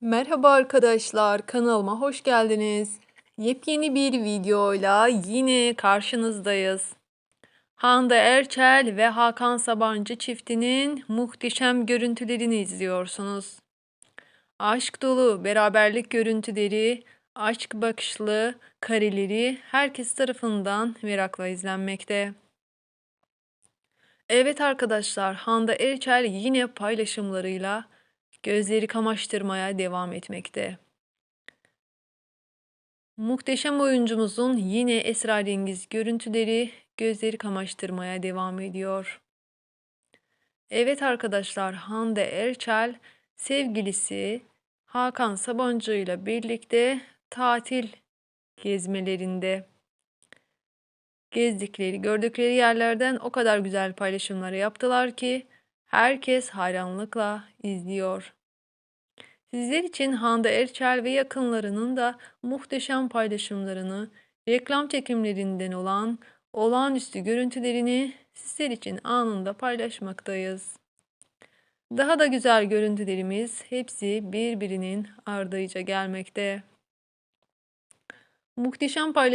Merhaba arkadaşlar, kanalıma hoş geldiniz. Yepyeni bir videoyla yine karşınızdayız. Hande Erçel ve Hakan Sabancı çiftinin muhteşem görüntülerini izliyorsunuz. Aşk dolu beraberlik görüntüleri, aşk bakışlı kareleri herkes tarafından merakla izlenmekte. Evet arkadaşlar, Hande Erçel yine paylaşımlarıyla gözleri kamaştırmaya devam etmekte. Muhteşem oyuncumuzun yine esrarengiz görüntüleri gözleri kamaştırmaya devam ediyor. Evet arkadaşlar, Hande Erçel sevgilisi Hakan Sabancı ile birlikte tatil gezmelerinde gezdikleri, gördükleri yerlerden o kadar güzel paylaşımları yaptılar ki herkes hayranlıkla izliyor. Sizler için Hande Erçel ve yakınlarının da muhteşem paylaşımlarını, reklam çekimlerinden olan olağanüstü görüntülerini sizler için anında paylaşmaktayız. Daha da güzel görüntülerimiz hepsi birbirinin ardıyla gelmekte. Muhteşem paylaşımlar